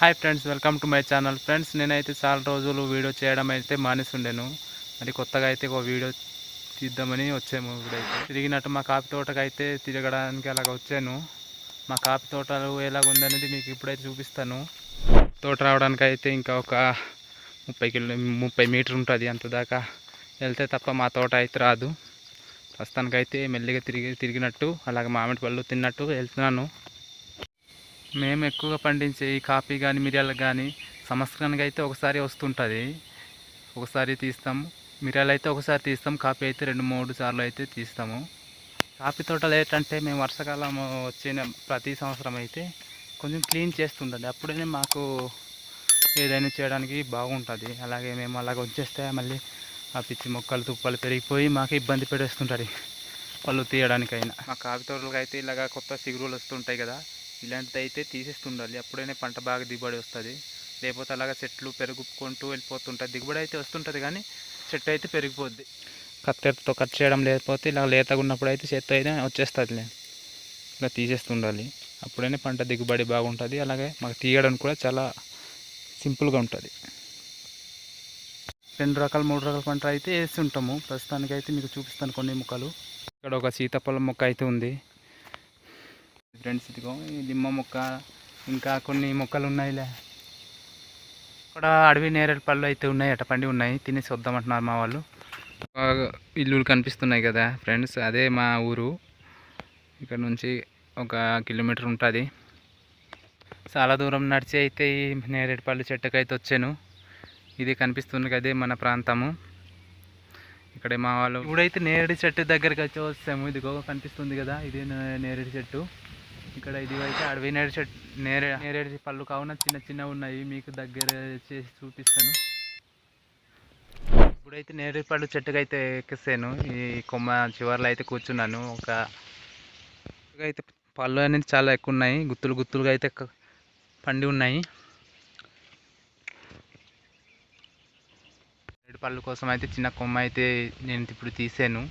Hi friends welcome to my channel. Friends నేనైతే చాలా రోజులు వీడియో చేయడం అయితే మానేస్తుండేను మరి కొత్తగా అయితే ఒక వీడియో తీద్దామని వచ్చాము ఇప్పుడైతే. తిరిగినట్టు మా కాఫీ తోటకైతే అయితే తిరగడానికి అలాగ వచ్చాను. మా కాఫీ తోటలు ఎలాగ ఉందనేది మీకు ఇప్పుడైతే చూపిస్తాను. తోట రావడానికి అయితే ఇంకా ఒక ముప్పై కిలో ముప్పై మీటర్ ఉంటుంది అంత దాకా. వెళ్తే తప్ప మా తోట అయితే రాదు. ప్రస్తుతానికైతే మెల్లిగా తిరిగి తిరిగినట్టు అలాగే మామిడి పళ్ళు తిన్నట్టు వెళ్తున్నాను. మేము ఎక్కువగా పండించే ఈ కాఫీ కానీ మిరియాలు కానీ సంవత్సరానికి అయితే ఒకసారి వస్తుంటుంది. ఒకసారి తీస్తాము. మిరియాలు అయితే ఒకసారి తీస్తాం. కాఫీ అయితే రెండు మూడు సార్లు అయితే తీస్తాము. కాఫీ తోటలు ఏంటంటే మేము వర్షాకాలం వచ్చిన ప్రతి సంవత్సరం అయితే కొంచెం క్లీన్ చేస్తుంటుంది. అప్పుడే మాకు ఏదైనా చేయడానికి బాగుంటుంది. అలాగే మేము అలాగ వచ్చేస్తే మళ్ళీ ఆ పిచ్చి మొక్కలు తుప్పలు పెరిగిపోయి మాకు ఇబ్బంది పెట్టేస్తుంటుంది. పళ్ళు తీయడానికైనా. మా కాఫీ తోటలకు అయితే ఇలాగ కొత్త సిగురులు వస్తుంటాయి కదా. ఇలాంటిది అయితే తీసేస్తుండాలి. అప్పుడైనా పంట బాగా దిగుబడి వస్తుంది. లేకపోతే అలాగ చెట్లు పెరుగుకుంటూ వెళ్ళిపోతుంటుంది దిగుబడి అయితే వస్తుంటుంది కానీ చెట్టు అయితే పెరిగిపోద్ది. కత్తెరతో కట్ చేయడం లేకపోతే ఇలా లేతగా ఉన్నప్పుడు అయితే చెట్టు అయితే వచ్చేస్తుంది ఇలా తీసేస్తుండాలి. అప్పుడైనా పంట దిగుబడి బాగుంటుంది. అలాగే మాకు తీయడం కూడా చాలా సింపుల్గా ఉంటుంది. రెండు రకాల మూడు రకాల పంట అయితే వేసి ఉంటాము ప్రస్తుతానికి అయితే మీకు చూపిస్తాను కొన్ని మొక్కలు. ఇక్కడ ఒక సీతాఫలం మొక్క అయితే ఉంది. ఫ్రెండ్స్ ఇదిగో ఈ లిమ్మ మొక్క ఇంకా కొన్ని మొక్కలు ఉన్నాయిలే. ఇక్కడ అడవి నేరేడు పళ్ళు అయితే ఉన్నాయి ఎటపండి ఉన్నాయి. తినేసి వద్దామంటున్నారు మా వాళ్ళు. ఇల్లులు కనిపిస్తున్నాయి కదా ఫ్రెండ్స్ అదే మా ఊరు. ఇక్కడ నుంచి ఒక కిలోమీటర్ ఉంటుంది. చాలా దూరం నడిచి అయితే ఈ నేరేడు పళ్ళు చెట్టుకు అయితే వచ్చాను. ఇది కనిపిస్తుంది కదే మన ప్రాంతము. ఇక్కడ మా వాళ్ళు ఇప్పుడైతే నేరేడు చెట్టు దగ్గరికి వచ్చి వస్తాము. ఇదిగో కనిపిస్తుంది కదా ఇదే నేరేడు చెట్టు. ఇక్కడ ఇది అయితే అడవి నేరేడు చెట్టు నేరే నేరేడు పళ్ళు కావున చిన్న చిన్న ఉన్నాయి. మీకు దగ్గర చేసి చూపిస్తాను. ఇప్పుడైతే నేరేడు పళ్ళు చెట్టుకు అయితే ఎక్కిస్తాను ఈ కొమ్మ చివర్లో అయితే కూర్చున్నాను. ఒక అయితే పళ్ళు అనేది చాలా ఎక్కువ ఉన్నాయి. గుత్తులు గుత్తులుగా అయితే పండి ఉన్నాయి. నేరేడు పళ్ళు కోసం అయితే చిన్న కొమ్మ అయితే నేను ఇప్పుడు తీసాను.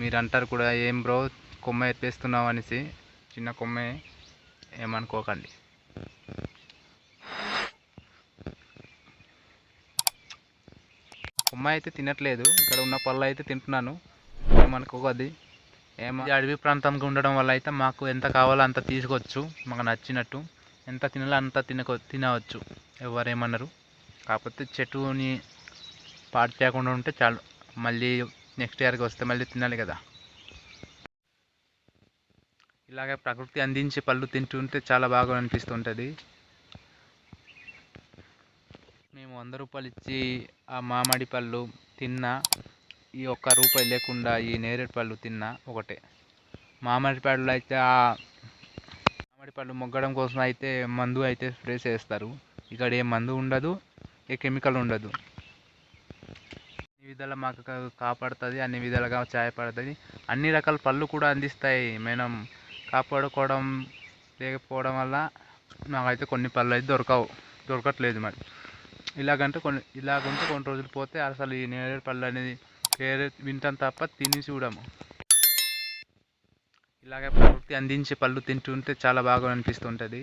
మీరు అంటారు కూడా ఏం బ్రో కొమ్మ ఎత్తేస్తున్నావు అనేసి. చిన్న కొమ్మే ఏమనుకోకండి. కొమ్మ అయితే తినట్లేదు ఇక్కడ ఉన్న పళ్ళు అయితే తింటున్నాను. ఏమనుకోకది ఏమో అడవి ప్రాంతంగా ఉండడం వల్ల అయితే మాకు ఎంత కావాలో అంత తీసుకోవచ్చు మాకు నచ్చినట్టు. ఎంత తినాలో అంత తినక తినవచ్చు ఎవరేమన్నారు. కాకపోతే చెట్టుని పాడు చేయకుండా ఉంటే చాలు. మళ్ళీ నెక్స్ట్ ఇయర్కి వస్తే మళ్ళీ తినాలి కదా. ఇలాగే ప్రకృతి అందించే పళ్ళు తింటుంటే చాలా బాగా అనిపిస్తుంటుంది. మేము వంద రూపాయలు ఇచ్చి ఆ మామిడి పళ్ళు తిన్నా ఈ ఒక్క రూపాయి లేకుండా ఈ నేరేడు పళ్ళు తిన్నా ఒకటే. మామిడి పళ్ళు అయితే ఆ మామిడి పళ్ళు మొగ్గడం కోసం అయితే మందు అయితే స్ప్రే చేస్తారు. ఇక్కడ ఏ మందు ఉండదు ఏ కెమికల్ ఉండదు. అన్ని విధాలా మాకు కాపాడుతుంది అన్ని విధాలుగా సహాయపడుతుంది అన్ని రకాల పళ్ళు కూడా అందిస్తాయి మనం కాపాడుకోవడం లేకపోవడం వల్ల నాకైతే కొన్ని పళ్ళు అయితే దొరకవు. దొరకట్లేదు మరి. ఇలాగంటే కొన్ని ఇలాగంటే కొన్ని రోజులు పోతే అసలు ఈ నేరేడు పళ్ళు అనేది వేరే వింటాం తప్ప తిని చూడము. ఇలాగే ప్రకృతి అందించే పళ్ళు తింటుంటే చాలా బాగా అనిపిస్తుంటుంది.